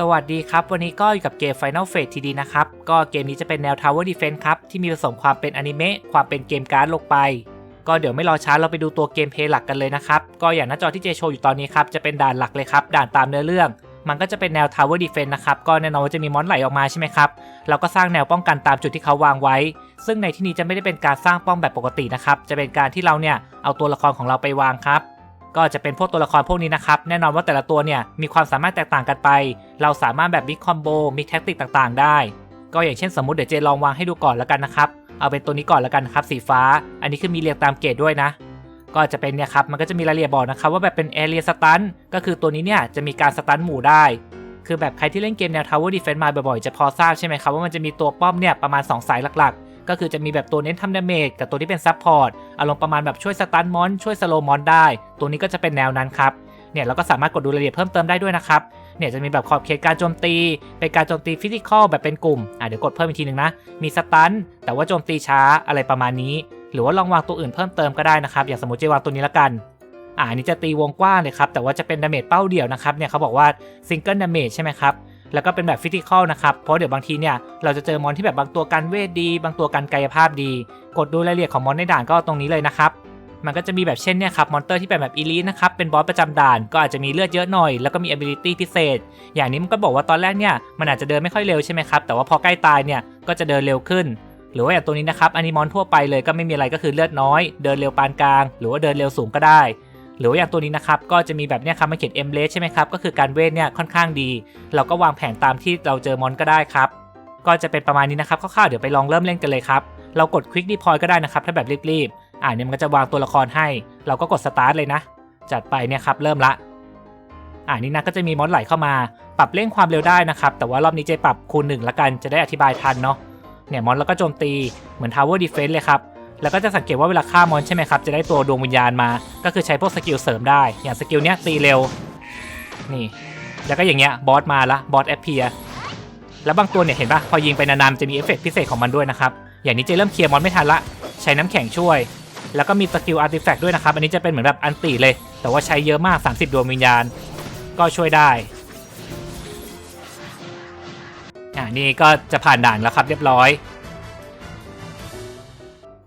สวัสดีครับ วันนี้ก็อยู่กับเกม Final Fate TD นะครับ ก็เกมนี้จะเป็นแนว Tower Defense ครับ ที่มีผสมความเป็นอนิเมะความเป็นเกมการ์ดลงไป ก็เดี๋ยวไม่รอช้าเราไปดูตัวเกมเพลย์หลักกันเลยนะครับ ก็อย่างหน้าจอที่เจโชว์อยู่ตอนนี้ครับ จะเป็นด่านหลักเลยครับ ด่านตามเนื้อเรื่อง มันก็จะเป็นแนว Tower Defense นะครับ ก็แน่นอนว่าจะมีมอนไหลออกมาใช่ไหมครับเราก็สร้างแนวป้องกันตามจุดที่เขาวางไว้ ซึ่งในที่นี้จะไม่ได้เป็นการสร้างป้อมแบบปกตินะครับจะเป็นการที่เราเนี่ยเอาตัวละครของเราไปวางครับ ก็จะเป็นพวกตัวละครพวกนี้นะครับ แน่นอนว่าแต่ละตัวเนี่ยมีความสามารถแตกต่างกันไป เราสามารถแบบมิกคอมโบมิกแท็กติกต่างๆ ได้ ก็อย่างเช่นสมมติเดี๋ยวเจลองวางให้ดูก่อนแล้วกันนะครับ เอาเป็นตัวนี้ก่อนแล้วกันครับสีฟ้า อันนี้คือมีเรียงตามเกรดด้วยนะ ก็จะเป็นเนี่ยครับมันก็จะมีรายละเอียดบอกนะครับว่าแบบเป็นแอเรียสตันก็คือตัวนี้เนี่ยจะมีการสตันหมู่ได้ คือแบบใครที่เล่นเกมแนว Tower Defense มาบ่อยๆจะพอทราบใช่ไหมครับว่ามันจะมีตัวป้อมเนี่ยประมาณ 2 สายหลักๆ ก็คือจะมีแบบตัวเน้นทำดาเมจกับตัวที่เป็นซับพอร์ตอารมณ์ประมาณแบบช่วยสตันมอนช่วยสโลมอนได้ ตัวนี้ก็จะเป็นแนวนั้นครับเนี่ยเราก็สามารถกดดูรายละเอียดเพิ่มเติมได้ด้วยนะครับเนี่ยจะมีแบบขอบเขตการโจมตี เป็นการโจมตีฟิสิกอลแบบเป็นกลุ่มอะเดี๋ยวกดเพิ่มอีกทีหนึ่งนะ มีสตันแต่ว่าโจมตีช้าอะไรประมาณนี้ หรือว่าลองวางตัวอื่นเพิ่มเติมก็ได้นะครับ อย่างสมมติเจวางตัวนี้ละกันอ่าอันนี้จะตีวงกว้างเลยครับ แต่ว่าจะเป็นดาเมจเป้าเดี่ยวนะครับเนี่ยเขาบอกว่าซิงเกิลดาเมจใช่ไหมครับ แล้วก็เป็นแบบฟิสิกอลนะครับ เพราะเดี๋ยวบางทีเนี่ยเราจะเจอมอนที่แบบบางตัวกันเวทดี บางตัวกันกายภาพดี กดดูรายละเอียดของมอนในด่านก็ตรงนี้เลยนะครับมันก็จะมีแบบเช่นเนี่ยครับ มอนเตอร์ที่เป็นแบบอีลีนะครับ เป็นบอสประจำด่าน ก็อาจจะมีเลือดเยอะหน่อย แล้วก็มี ability พิเศษ อย่างนี้มันก็บอกว่าตอนแรกเนี่ย มันอาจจะเดินไม่ค่อยเร็วใช่ไหมครับ แต่ว่าพอใกล้ตายเนี่ย ก็จะเดินเร็วขึ้น หรือว่าอย่างตัวนี้นะครับ อนิมอนทั่วไปเลยก็ไม่มีอะไรก็คือเลือดน้อย เดินเร็วปานกลาง หรือว่าเดินเร็วสูงก็ได้ หรือว่าอย่างตัวนี้นะครับก็จะมีแบบเนี้ยครับมาเขียนเอ็มเลสใช่ไหมครับก็คือการเวทเนี่ยค่อนข้างดี เราก็วางแผนตามที่เราเจอมอนก็ได้ครับก็จะเป็นประมาณนี้นะครับคร่าวๆเดี๋ยวไปลองเริ่มเล่นกันเลยครับเรากด Quick Deploy ก็ได้นะครับถ้าแบบรีบๆอ่าเนี่ยมันก็จะวางตัวละครให้ เราก็กด Start เลยนะ จัดไปเนี่ยครับเริ่มละอ่านี่นะก็จะมีมอนไหลเข้ามา ปรับเร่งความเร็วได้นะครับ แต่ว่ารอบนี้เจปรับคูณหนึ่งละกันจะได้อธิบายทันเนาะเนี่ยมอนแล้วก็โจมตีเหมือน Tower Defense เลยครับ แล้วก็จะสังเกตว่าเวลาฆ่ามอนใช่ไหมครับ จะได้ตัวดวงวิญญาณมา ก็คือใช้พวกสกิลเสริมได้ อย่างสกิลเนี้ยตีเร็ว นี่ แล้วก็อย่างเงี้ยบอสมาละ บอสแอปเพียแล้วบางตัวเนี่ยเห็นปะพอยิงไปนานๆจะมีเอฟเฟกต์พิเศษของมันด้วยนะครับ อย่างนี้เจเริ่มเคลียร์มอนไม่ทันละ ใช้น้ำแข็งช่วย แล้วก็มีสกิลอาร์ติแฟกต์ด้วยนะครับ อันนี้จะเป็นเหมือนแบบอันติเลย แต่ว่าใช้เยอะมาก 30 ดวงวิญญาณ ก็ช่วยได้อ่านี่ก็จะผ่านด่านแล้วครับเรียบร้อย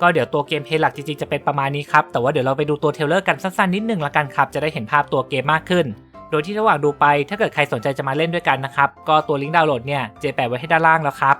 ก็เดี๋ยวตัวเกมเพลย์หลักจริงๆจะเป็นประมาณนี้ครับ แต่ว่าเดี๋ยวเราไปดูตัวเทเลอร์กันสั้นๆนิดนึงละกันครับ จะได้เห็นภาพตัวเกมมากขึ้น โดยที่ระหว่างดูไปถ้าเกิดใครสนใจจะมาเล่นด้วยกันนะครับ ก็ตัวลิงก์ดาวน์โหลดเนี่ยเจแปะไว้ให้ด้านล่างแล้วครับ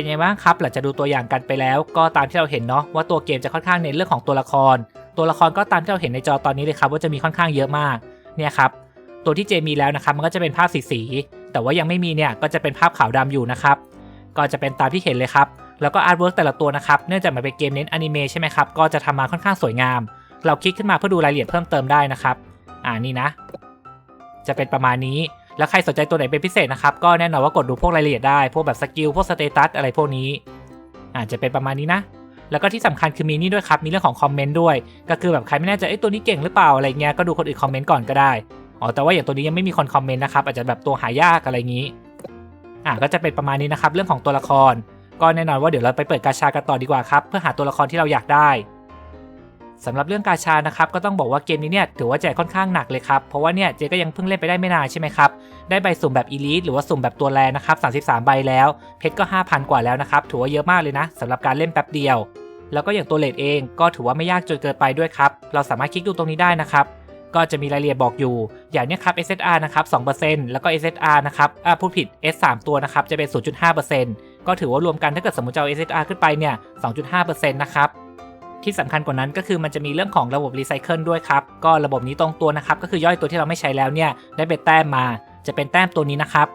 เป็นไงบ้างครับหลังจากดูตัวอย่างกันไปแล้ว ก็ตามที่เราเห็นเนาะว่าตัวเกมจะค่อนข้างเน้นเรื่องของตัวละคร ตัวละครก็ตามที่เราเห็นในจอตอนนี้เลยครับว่าจะมีค่อนข้างเยอะมากเนี่ยครับตัวที่เจมีแล้วนะครับมันก็จะเป็นภาพสีสีแต่ว่ายังไม่มีเนี่ยก็จะเป็นภาพขาวดำอยู่นะครับก็จะเป็นตามที่เห็นเลยครับแล้วก็อาร์ตเวิร์กแต่ละตัวนะครับเนื่องจากมันเป็นเกมเน้นอนิเมะใช่ไหมครับก็จะทำมาค่อนข้างสวยงาม เราคลิกขึ้นมาเพื่อดูรายละเอียดเพิ่มเติมได้นะครับอ่านี่นะ จะเป็นประมาณนี้ แล้วใครสนใจตัวไหนเป็นพิเศษนะครับ ก็แน่นอนว่ากดดูพวกรายละเอียดได้ พวกแบบสกิล พวกสเตตัสอะไรพวกนี้ อาจจะเป็นประมาณนี้นะ แล้วก็ที่สำคัญคือมีนี่ด้วยครับ มีเรื่องของคอมเมนต์ด้วย ก็คือแบบใครไม่แน่ใจเอ้ตัวนี้เก่งหรือเปล่าอะไรเงี้ย ก็ดูคนอื่นคอมเมนต์ก่อนก็ได้ อ๋อ แต่ว่าอย่างตัวนี้ยังไม่มีคนคอมเมนต์นะครับ อาจจะแบบตัวหายากอะไรงี้ อ่าก็จะเป็นประมาณนี้นะครับ เรื่องของตัวละคร ก็แน่นอนว่าเดี๋ยวเราไปเปิดกาชากันต่อดีกว่าครับ เพื่อหาตัวละครที่เราอยากได้ สำหรับเรื่องกาชานะครับก็ต้องบอกว่าเกมนี้เนี่ยถือว่าแจกค่อนข้างหนักเลยครับเพราะว่าเนี่ยเจก็ยังเพิ่งเล่นไปได้ไม่นานใช่ไหมครับได้ใบสุ่มแบบอีลิทหรือว่าสุ่มแบบตัวแรนะครับ33 ใบแล้ว เพชรก็ 5,000 กว่าแล้วนะครับถือว่าเยอะมากเลยนะสำหรับการเล่นแป๊บเดียว แล้วก็อย่างตัวเลทเองก็ถือว่าไม่ยากจนเกินไปด้วยครับเราสามารถคลิกดูตรงนี้ได้นะครับก็จะมีรายละเอียดบอกอยู่ อย่างเนี้ยครับ SSR นะครับ 2%แล้วก็ SSR นะครับอ่าพูดผิด S 3ตัวนะครับ จะเป็น 0.5%ก็ถือว่ารวมกันถ้าเกิดสมมติจะเอา SSR ขึ้นไปเนี่ย 2.5%นะครับ ที่สำคัญกว่านั้นก็คือมันจะมีเรื่องของระบบรีไซเคิลด้วยครับ ก็ระบบนี้ตรงตัวนะครับ ก็คือย่อยตัวที่เราไม่ใช้แล้วเนี่ยได้เป็นแต้มมา จะเป็นแต้มตัวนี้นะครับ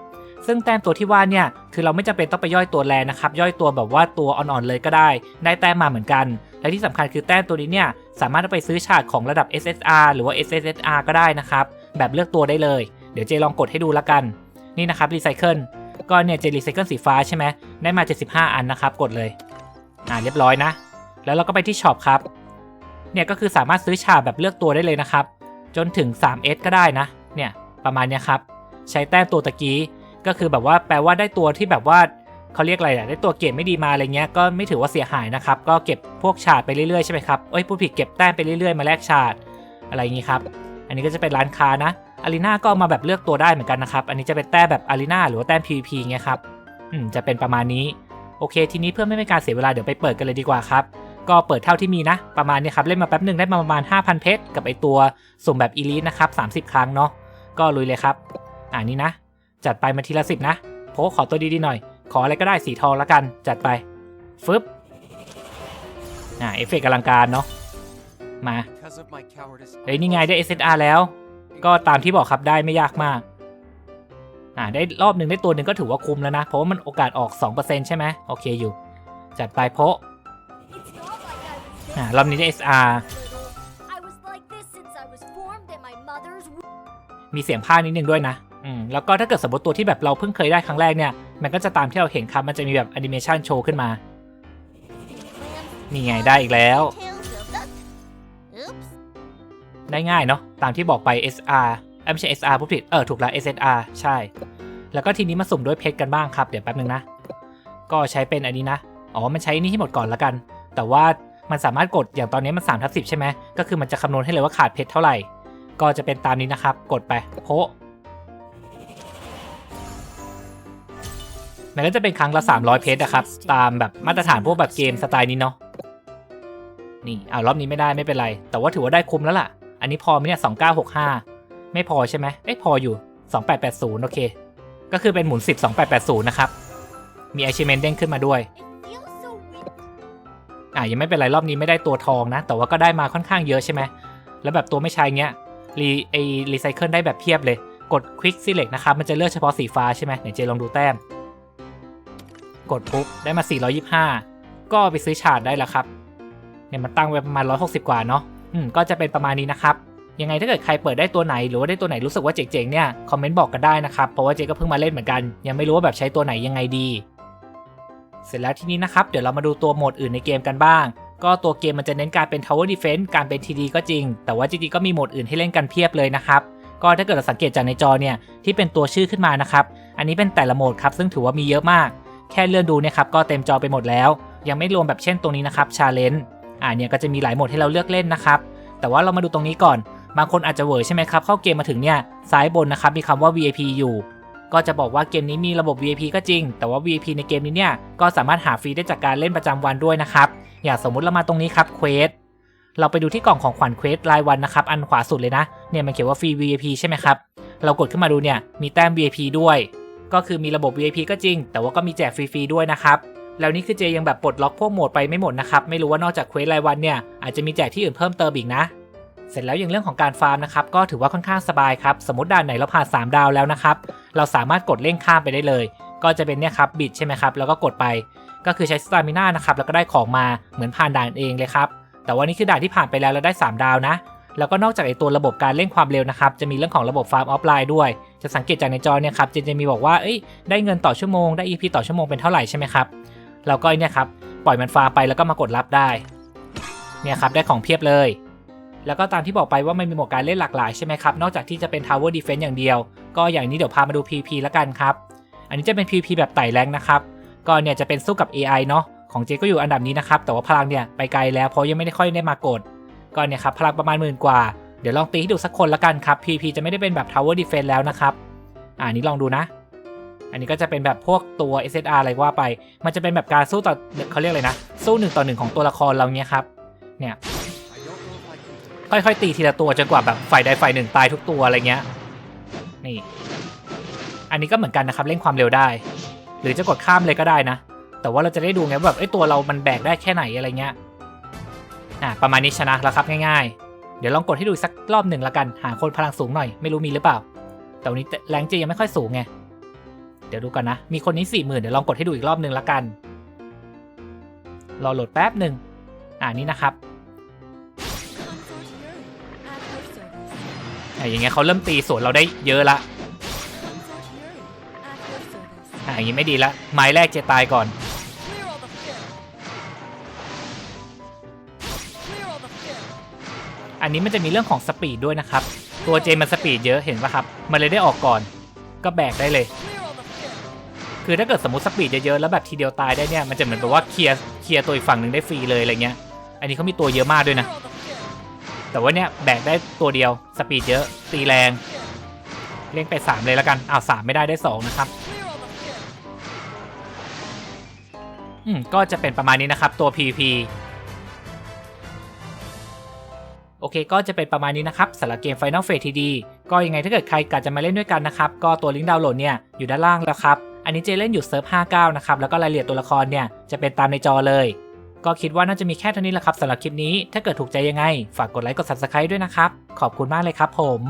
ซึ่งแต้มตัวที่ว่าเนี่ยคือเราไม่จำเป็นต้องไปย่อยตัวแรนะครับ ย่อยตัวแบบว่าตัวอ่อนๆเลยก็ได้ ได้แต้มมาเหมือนกัน และที่สำคัญคือแต้มตัวนี้เนี่ยสามารถไปซื้อฉากของระดับ SSR หรือว่า SSSR ก็ได้นะครับแบบเลือกตัวได้เลย เดี๋ยวเจลองกดให้ดูละกัน นี่นะครับรีไซเคิลก็เนี่ยเจรีไซเคิลสีฟ้าใช่ไหมได้มา 75 อันนะครับ กดเลย อ่าเรียบร้อยนะ แล้วเราก็ไปที่ช็อปครับ เนี่ยก็คือสามารถซื้อฉาแบบเลือกตัวได้เลยนะครับ จนถึง 3S ก็ได้นะ เนี่ยประมาณนี้ครับ ใช้แต้มตัวตะกี้ก็คือแบบว่าแปลว่าได้ตัวที่แบบว่าเขาเรียกอะไรอะได้ตัวเก็บไม่ดีมาอะไรเงี้ยก็ไม่ถือว่าเสียหายนะครับ ก็เก็บพวกฉาดไปเรื่อยๆใช่ไหมครับเอ้ยผู้ผิดเก็บแต้มไปเรื่อยๆมาแลกฉาดอะไรอย่างงี้ครับ อันนี้ก็จะเป็นร้านค้านะอารีนาก็มาแบบเลือกตัวได้เหมือนกันนะครับ อันนี้จะเป็นแต้มแบบอารีนาหรือว่าแต้ม PVP เงี้ยครับ อืมจะเป็นประมาณนี้ โอเค ทีนี้เพื่อไม่เป็นการเสียเวลาเดี๋ยวไปเปิดกันเลยดีกว่าครับ ก็เปิดเท่าที่มีนะ ประมาณนี้ครับ เล่นมาแป๊บหนึ่งได้มาประมาณ 5,000 เพชรกับไอตัวสุ่มแบบอีลิทนะครับ 30 ครั้งเนาะก็ลุยเลยครับอ่านี้นะ จัดไปมาทีละสิบนะโพขอตัวดีๆหน่อย ขออะไรก็ได้สีทองแล้วกัน จัดไปฟึบอ่าเอฟเฟกต์อลังการเนาะมาเฮ้ยนี่ไงได้ SSR แล้ว ก็ตามที่บอกครับได้ไม่ยากมากอ่าได้รอบหนึ่งได้ตัวหนึ่งก็ถือว่าคุ้มแล้วนะ เพราะว่ามันโอกาสออก 2%ใช่ไหมโอเคอยู่ จัดไปโพะ อ่ารอบนี้ได้ SR little. I was like this since I was formed in my mother's womb. มีเสียงพากย์นิดนึงด้วยนะ อืม แล้วก็ถ้าเกิดสมมติตัวที่แบบเราเพิ่งเคยได้ครั้งแรกเนี่ย มันก็จะตามที่เราเห็นครับ มันจะมีแบบแอนิเมชันโชว์ขึ้นมา นี่ไงได้อีกแล้ว Tales of the- Oops. ได้ง่ายเนาะ ตามที่บอกไป SR เอ้ยไม่ใช่ SR ผู้ผิด เออ ถูกแล้ว SSR ใช่ แล้วก็ทีนี้มาสุ่มด้วยเพชรกันบ้างครับ เดี๋ยวแป๊บนึงนะ ก็ใช้เป็นอันนี้นะ อ๋อ มันใช้นี่ให้หมดก่อนละกัน แต่ว่า มันสามารถกดอย่างตอนนี้มัน3ทับ10ใช่ไหมก็คือมันจะคำนวณให้เลยว่าขาดเพชรเท่าไหร่ ก็จะเป็นตามนี้นะครับ กดไปโพะมันก็จะเป็นครั้งละ 300 เพชรนะครับ ตามแบบมาตรฐานพวกแบบเกมสไตล์นี้เนาะนี่เอารอบนี้ไม่ได้ไม่เป็นไร แต่ว่าถือว่าได้คุ้มแล้วล่ะ อันนี้พอไหมเนี่ย2965ไม่พอใช่ไหมเอ้ยพออยู่2880โอเค ก็คือเป็นหมุน10 2880นะครับ มี achievement เด้งขึ้นมาด้วย อะยังไม่เป็นไรรอบนี้ไม่ได้ตัวทองนะ แต่ว่าก็ได้มาค่อนข้างเยอะใช่ไหมแล้วแบบตัวไม่ใช้เงี้ยรีไอรีไซเคิลได้แบบเพียบเลย กด Quick Select นะครับมันจะเลือกเฉพาะสีฟ้าใช่ไหมไหนเจลองดูแต้ม กดปุ๊บได้มา 425 ก็ไปซื้อฉาดได้แล้วครับเนี่ยมันตั้งไว้ประมาณ 160 กว่าเนาะอืมก็จะเป็นประมาณนี้นะครับยังไงถ้าเกิดใครเปิดได้ตัวไหนหรือว่าได้ตัวไหนรู้สึกว่าเจ๋งๆเนี่ยคอมเมนต์บอกกันได้นะครับเพราะว่าเจก็เพิ่งมาเล่นเหมือนกัน ยังไม่รู้ว่าแบบใช้ตัวไหนยังไงดี เสร็จแล้วทีนี้นะครับ เดี๋ยวเรามาดูตัวโหมดอื่นในเกมกันบ้าง ก็ตัวเกมมันจะเน้นการเป็น Tower Defense การเป็น TD ก็จริง แต่ว่าจริงๆก็มีโหมดอื่นให้เล่นกันเพียบเลยนะครับก็ถ้าเกิดเราสังเกตจากในจอเนี่ยที่เป็นตัวชื่อขึ้นมานะครับอันนี้เป็นแต่ละโหมดครับซึ่งถือว่ามีเยอะมาก แค่เลื่อนดูเนี่ยครับก็เต็มจอไปหมดแล้ว ยังไม่รวมแบบเช่นตรงนี้นะครับ Challenge อ่าเนี่ยก็จะมีหลายโหมดให้เราเลือกเล่นนะครับแต่ว่าเรามาดูตรงนี้ก่อน บางคนอาจจะเวอร์ใช่ไหมครับเข้าเกมมาถึงเนี่ยซ้ายบนนะครับมีคำว่า VIP อยู่ ก็จะบอกว่าเกมนี้มีระบบ VIP ก็จริง แต่ว่า VIP ในเกมนี้เนี่ยก็สามารถหาฟรีได้จากการเล่นประจำวันด้วยนะครับ อย่างสมมุติเรามาตรงนี้ครับเควสเราไปดูที่กล่องของขวัญเควสรายวันนะครับ อันขวาสุดเลยนะ เนี่ยมันเขียนว่าฟรี VIP ใช่ไหมครับ เรากดขึ้นมาดูเนี่ยมีแต้ม VIP ด้วย ก็คือมีระบบ VIP ก็จริง แต่ว่าก็มีแจกฟรีๆด้วยนะครับ แล้วนี่คือเจยังแบบปลดล็อกพวกโหมดไปไม่หมดนะครับ ไม่รู้ว่านอกจากเควสรายวันเนี่ยอาจจะมีแจกที่อื่นเพิ่มเติมอีกนะ เสร็จแล้วอย่างเรื่องของการฟาร์มนะครับก็ถือว่าค่อนข้างสบายครับสมมติด่านไหนเราผ่าน 3 ดาวแล้วนะครับเราสามารถกดเล่งข้ามไปได้เลย ก็จะเป็นเนี่ยครับบิดใช่ไหมครับแล้วก็กดไป ก็คือใช้สตามิน่านะครับแล้วก็ได้ของมาเหมือนผ่านด่านเองเลยครับแต่ว่านี่คือด่านที่ผ่านไปแล้วเราได้ 3 ดาวนะ แล้วก็นอกจากไอตัวระบบการเล่นความเร็วนะครับจะมีเรื่องของระบบฟาร์มออฟไลน์ด้วย จะสังเกตจากในจอเนี่ยครับจนจะมีบอกว่าเอ้ยได้เงินต่อชั่วโมงได้ EP ต่อชั่วโมงเป็นเท่าไหร่ใช่ไหมครับเราก็เนี่ยครับปล่อยมันฟาร์มไปแล้วก็มากดรับได้เนี่ยครับได้ของเพียบเลย แล้วก็ตามที่บอกไปว่ามันมีโหมดการเล่นหลากหลายใช่ไหมครับ นอกจากที่จะเป็น Tower Defense อย่างเดียว ก็อย่างนี้เดี๋ยวพามาดู PP แล้วกันครับ อันนี้จะเป็น PP แบบไต่แรงนะครับ ก็เนี่ยจะเป็นสู้กับ AI เนาะ ของเจก็อยู่อันดับนี้นะครับ แต่ว่าพลังเนี่ยไปไกลแล้วเพราะยังไม่ได้ค่อยได้มากด ก็เนี่ยครับพลังประมาณหมื่นกว่า เดี๋ยวลองตีให้ดูสักคนละกันครับ PP จะไม่ได้เป็นแบบ Tower Defense แล้วนะครับ อ่านี้ลองดูนะ อันนี้ก็จะเป็นแบบพวกตัว SSR อะไรว่าไป มันจะเป็นแบบการสู้ต่อเขาเรียกอะไรนะ สู้หนึ่งต่อหนึ่งของตัวละครเราเนี่ยครับ เนี่ย ค่อยๆตีทีละตัวจนกว่าแบบฝ่ายใดฝ่ายหนึ่งตายทุกตัวอะไรเงี้ยนี่อันนี้ก็เหมือนกันนะครับเร่งความเร็วได้ หรือจะกดข้ามเลยก็ได้นะ แต่ว่าเราจะได้ดูไงว่าแบบไอ้ตัวเรามันแบกได้แค่ไหนอะไรเงี้ยอะประมาณนี้ชนะแล้วครับง่ายๆ เดี๋ยวลองกดให้ดูสักรอบหนึ่งละกันหาคนพลังสูงหน่อยไม่รู้มีหรือเปล่า แต่วันนี้แรงเจยังไม่ค่อยสูงไงเดี๋ยวดูกันนะ มีคนนี้สี่หมื่นเดี๋ยวลองกดให้ดูอีกรอบหนึ่งละกัน รอโหลดแป๊บหนึ่งอ่านี่นะครับ อย่างเงี้ยเขาเริ่มตีสวนเราได้เยอะละอะอย่างงี้ไม่ดีละไม้แรกเจตายก่อนอันนี้มันจะมีเรื่องของสปีดด้วยนะครับ ตัวเจมันสปีดเยอะเห็นปะครับ มันเลยได้ออกก่อน ก็แบกได้เลย คือถ้าเกิดสมมติสปีดเยอะๆแล้วแบบทีเดียวตายได้เนี่ย มันจะเหมือนแบบว่าเคลียร์เคลียร์ตัวอีกฝั่งหนึ่งได้ฟรีเลยอะไรเงี้ย อันนี้เขามีตัวเยอะมากด้วยนะ แต่ว่าเนี่ยแบกได้ตัวเดียวสปีดเยอะตีแรงเล่งไป 3 เลยแล้วกันอ้าวสามไม่ได้ได้ 2 นะครับอืมก็จะเป็นประมาณนี้นะครับตัว PVP โอเคก็จะเป็นประมาณนี้นะครับสำหรับเกม Final Fate TD ก็ยังไงถ้าเกิดใครกะจะมาเล่นด้วยกันนะครับ ก็ตัวลิงก์ดาวน์โหลดเนี่ยอยู่ด้านล่างแล้วครับ อันนี้เจเล่นอยู่เซิร์ฟ 59 นะครับ แล้วก็รายละเอียดตัวละครเนี่ยจะเป็นตามในจอเลย ก็คิดว่าน่าจะมีแค่เท่านี้แหละครับสำหรับคลิปนี้ ถ้าเกิดถูกใจยังไง ฝากกดไลค์กด Subscribe ด้วยนะครับ ขอบคุณมากเลยครับผม